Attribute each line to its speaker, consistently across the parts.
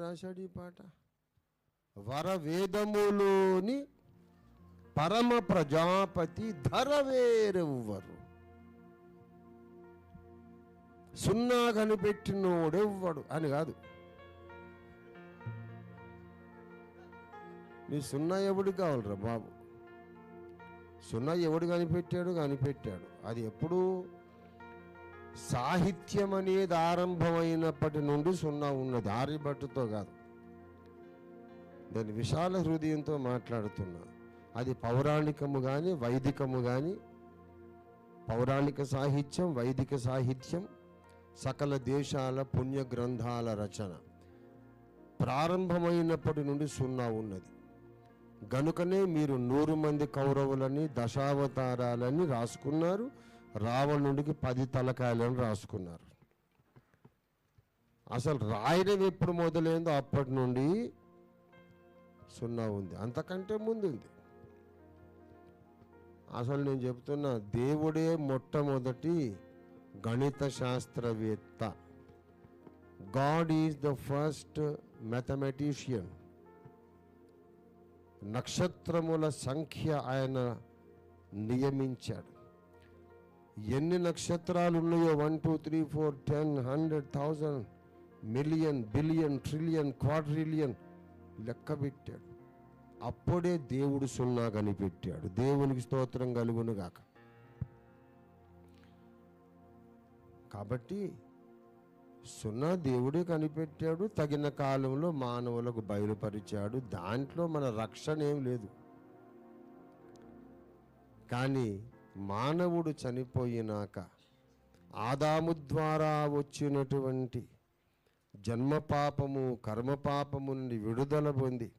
Speaker 1: రాశాడు ఈ పాట. వరవేదములోని పరమ ప్రజాపతి ధర వేరెవ్వరు సున్నా కనిపెట్టినోడెవ్వడు అని కాదు. నీ సున్నా ఎవడు కావాలరా బాబు? సున్నా ఎవడు కనిపెట్టాడు కనిపెట్టాడు. అది ఎప్పుడు సాహిత్యం అనేది ఆరంభమైనప్పటి నుండి సున్నా ఉన్నది ఆర్యభట్టుతో కాదు. నేను విశాల హృదయంతో మాట్లాడుతున్నా. అది పౌరాణికము కానీ వైదికము కానీ పౌరాణిక సాహిత్యం వైదిక సాహిత్యం సకల దేశాల పుణ్య గ్రంథాల రచన. ప్రారంభమైనప్పటి నుండి సున్నా ఉన్నది. గనుకనే మీరు నూరు మంది కౌరవులని దశావతారాలని రాసుకున్నారు. రావణుడికి పది తలకాయలను రాసుకున్నారు. అసలు రాయడం ఎప్పుడు మొదలైందో అప్పటి నుండి సున్నా ఉంది. అంతకంటే ముందు ఉంది. అసలు నేను చెప్తున్నా దేవుడే మొట్టమొదటి గణిత శాస్త్రవేత్త. God is the first mathematician. నక్షత్రముల సంఖ్య ఆయన నియమించాడు. ఎన్ని నక్షత్రాలు ఉన్నాయో one two three four ten hundred thousand million billion trillion quadrillion లెక్క పెట్టాడు. అప్పుడే దేవుడు సున్నా కనిపెట్టాడు. దేవునికి స్తోత్రం కలుగును గాక. కాబట్టి సున్నా దేవుడే కనిపెట్టాడు. తగిన కాలంలో మానవులకు బయలుపరిచాడు. దాంట్లో మన రక్షణ ఏం లేదు. కానీ మానవుడు చనిపోయినాక ఆదాము ద్వారా వచ్చినటువంటి జన్మపాపము కర్మపాపము నుండి విడుదల పొంది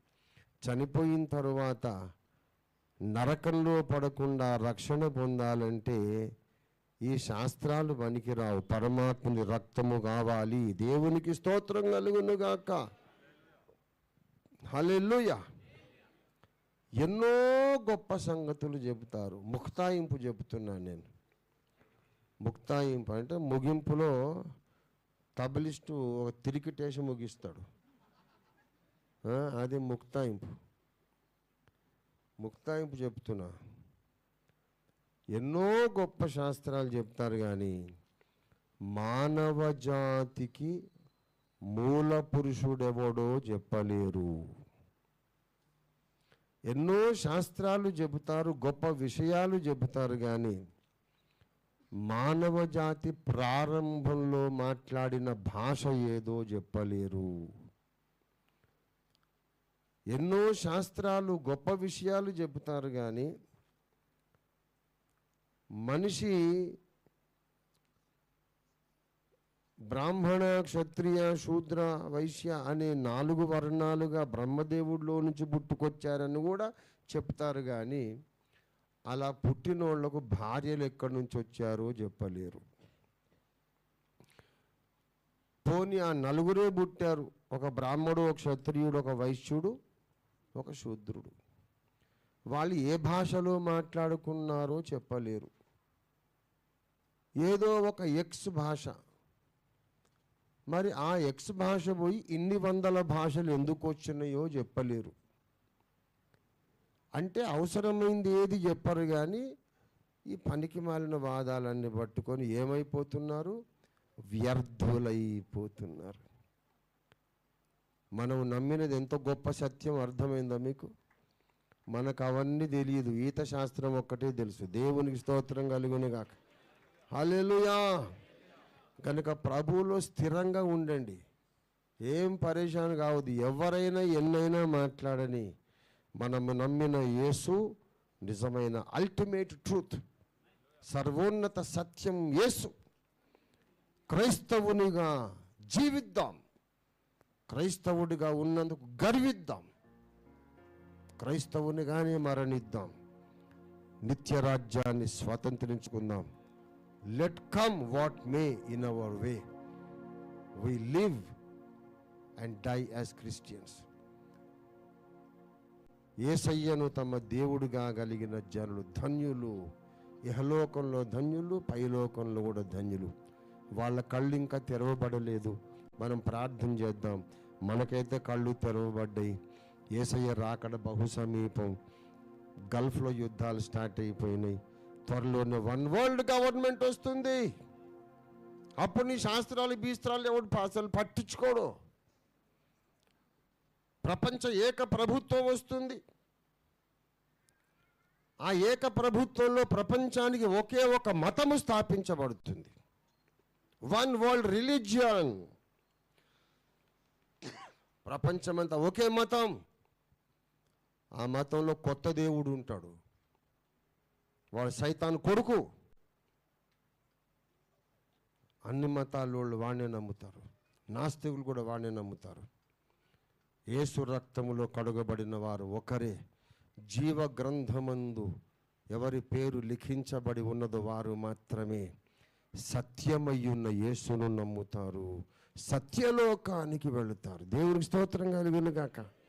Speaker 1: చనిపోయిన తరువాత నరకంలో పడకుండా రక్షణ పొందాలంటే ఈ శాస్త్రాలు పనికిరావు. పరమాత్ముని రక్తము కావాలి. దేవునికి స్తోత్రం కలుగునుగాక హలెల్లుయా. ఎన్నో గొప్ప సంగతులు చెబుతారు. ముక్తాయింపు చెబుతున్నాను నేను. ముక్తాయింపు అంటే ముగింపులో తబలిస్టు ఒక తిరిగిటేసి ముగిస్తాడు. అది ముక్తాయింపు ముక్తాయింపు చెప్తున్నా ఎన్నో గొప్ప శాస్త్రాలు చెప్తారు కానీ మానవ జాతికి మూల పురుషుడెవడో చెప్పలేరు. ఎన్నో శాస్త్రాలు చెబుతారు గొప్ప విషయాలు చెబుతారు కానీ మానవ జాతి ప్రారంభంలో మాట్లాడిన భాష ఏదో చెప్పలేరు. ఎన్నో శాస్త్రాలు గొప్ప విషయాలు చెబుతారు కానీ మనిషి బ్రాహ్మణ క్షత్రియ శూద్ర వైశ్య అనే నాలుగు వర్ణాలుగా బ్రహ్మదేవుడిలో నుంచి పుట్టుకొచ్చారని కూడా చెప్తారు కానీ అలా పుట్టినోళ్ళకు భార్యలు ఎక్కడి నుంచి వచ్చారో చెప్పలేరు. పోనీ ఆ నలుగురే పుట్టారు. ఒక బ్రాహ్మడు ఒక క్షత్రియుడు ఒక వైశ్యుడు ఒక శూద్రుడు. వాళ్ళు ఏ భాషలో మాట్లాడుకున్నారో చెప్పలేరు. ఏదో ఒక ఎక్స్ భాష. మరి ఆ ఎక్స్ భాష పోయి ఇన్ని వందల భాషలు ఎందుకు వచ్చినాయో చెప్పలేరు. అంటే అవసరమైంది ఏది చెప్పరు కానీ ఈ పనికి మాలిన వాదాలన్నీ పట్టుకొని ఏమైపోతున్నారు? వ్యర్థులైపోతున్నారు. మనం నమ్మినది ఎంత గొప్ప సత్యం అర్థమైందా మీకు? మనకు అవన్నీ తెలియదు. ఈత శాస్త్రం ఒక్కటే తెలుసు. దేవునికి స్తోత్రం కలుగునిగాక. గాక కనుక ప్రభువులో స్థిరంగా ఉండండి. ఏం పరేషాన్ కావద్దు. ఎవరైనా ఎన్నైనా మాట్లాడని మనము నమ్మిన యేసు నిజమైన అల్టిమేట్ ట్రూత్ సర్వోన్నత సత్యం యేసు క్రైస్తవునిగా జీవిద్దాం. క్రైస్తవుడిగా ఉన్నందుకు గర్విద్దాం. క్రైస్తవునిగానే మరణిద్దాం. నిత్య రాజ్యాన్ని స్వాతంత్రించుకుందాం. Let come what may in our way we live and die as Christians ఏసయ్యను తమ దేవుడిగా కలిగిన జనులు ధన్యులు. ఇహలోకంలో ధన్యులు పైలోకంలో కూడా ధన్యులు. వాళ్ళ కళ్ళు ఇంకా తెరవబడలేదు. మనం ప్రార్థన చేద్దాం. మనకైతే కళ్ళు తెరవబడ్డాయి. ఏసయ్య రాకడ బహు సమీపం. గల్ఫ్లో యుద్ధాలు స్టార్ట్ అయిపోయినాయి. త్వరలోనే వన్ వరల్డ్ గవర్నమెంట్ వస్తుంది. అప్పుడు నీ శాస్త్రాలు బీస్త్రాలు ఎవడు అసలు పట్టించుకోడు. ప్రపంచ ఏక ప్రభుత్వం వస్తుంది. ఆ ఏక ప్రభుత్వంలో ప్రపంచానికి ఒకే ఒక మతము స్థాపించబడుతుంది. One world religion. ప్రపంచమంతా ఒకే మతం. ఆ మతంలో కొత్త దేవుడు ఉంటాడు. వాడు సైతాన్ కొడుకు. అన్ని మతాల వాళ్ళు వాడినే నమ్ముతారు. నాస్తికులు కూడా వాడినే నమ్ముతారు. యేసు రక్తములో కడుగబడిన వారు ఒకరే. జీవ గ్రంథమందు ఎవరి పేరు లిఖించబడి ఉన్నదో వారు మాత్రమే. సత్యమయ్యున్న యేసును నమ్ముతారు. సత్యలోకానికి వెళుతారు. దేవునికి స్తోత్రం కలిగినగాక